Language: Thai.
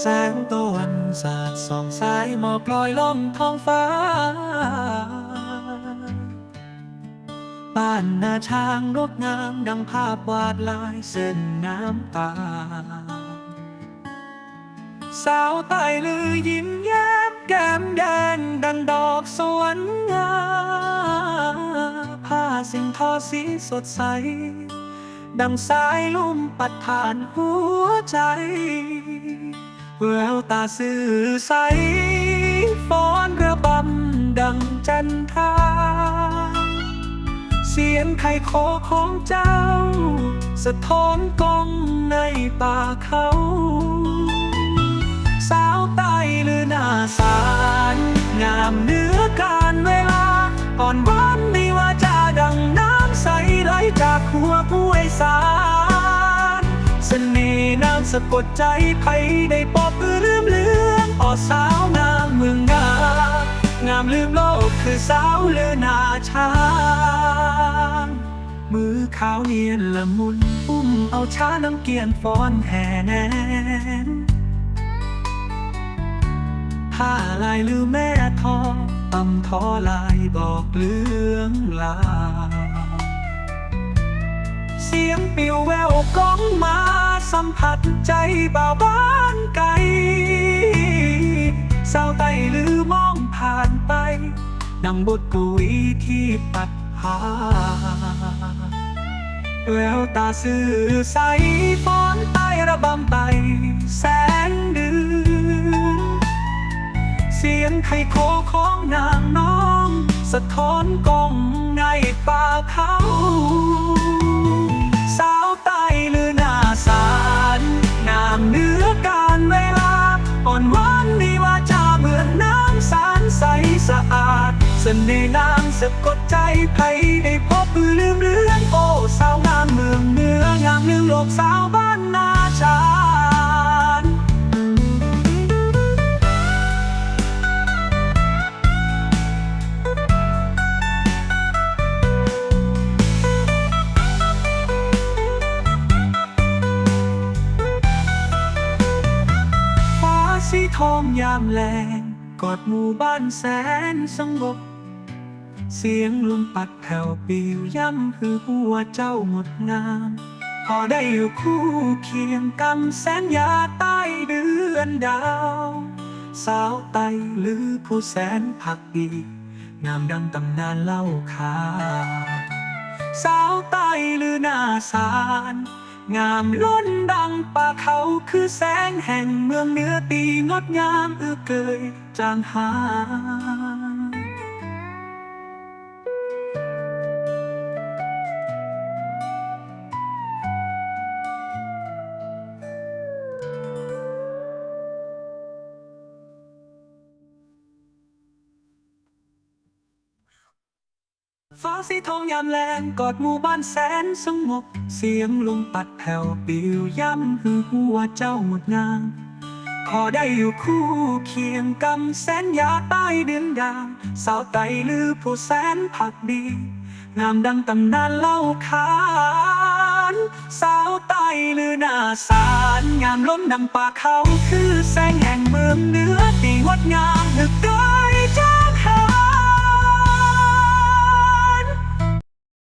แสงตะวันสาดส่องสายหมอกลอยล่องท้องฟ้า บ้านนาช้างงดงามดังภาพวาดลายเส้นน้ำตา สาวใต้ลือยิ้มแย้มแก้มแดงดังดอกสวรรค์งามผ้าสิ่งทอสีสดใสดังสายลุ่มปัดผ่านหัวใจ แววตาสื่อใสฟ้อนเรือบำดังจันทราเสียงไข่โคของเจ้า สะท้อนกล้องในป่าเขา สาวใต้หรือหน้าสาร งามเหนือการเวลาอ่อนหวาน นามสะกดใจใครได้ปอบอือลืมเลืองอ่อสาวงามเมืองงามงามลืมโลกคือสาวเลือนาช้าง มือขาวเนียนละมุนอุ้มเอาช้าน้ำเกียนฟ้อนแห่แนนผ้าลายลือแม่ทอตำทอลายบอกเรื่องลาวเสียงปิวแววก้องมา สัมผัสใจบ่าวบ้านไกลสาวไต้ลือมองผ่านไปดังบทกวีที่ปัดหาแววตาสื่อใสฟ้อนใต้ระบำไตแสงเดือนเสียงไขโคของนางน้อง สะท้อนก้องในป่าเขา สสะอาด เสน่ห์นางสะกดใจใครได้พบมือลืมเลือนโอ้สาวงามเมืองเนืองามลืมโลกสาวบ้านนาชานฟ้าสีทองยามแลง กอดหมู่บ้านแสนสงบ เสียงลมปัดแผ่วปิวย่ำคือหัวเจ้าหมดงาม พอได้อยู่คู่เคียงกำแสนยาใต้เดือนดาว สาวไตหรือผู้แสนผักดี งามดังตำนานเล่าขานสาวไตหรือหน้าสาร งามล้นดังป่าเขาคือแสงแห่งเมืองเหนือตีงดงามเอื้อเกยจางหาย ฟ้าสีทองยามแลงกอดหมู่บ้านแสนสงบ เสียงลมปัดแผ่วปิวย่ำคือหัวเจ้าหมดงามขอได้อยู่คู่เคียงกำแสนยาใต้เดือนดาวสาวไตลือผู้แสนผักดี งามดังตำนานเล่าขานสาวไตลือหน้าสารงามล้นดังป่าเขาคือแสงแห่งเมืองเหนือที่งดงามเหลือเ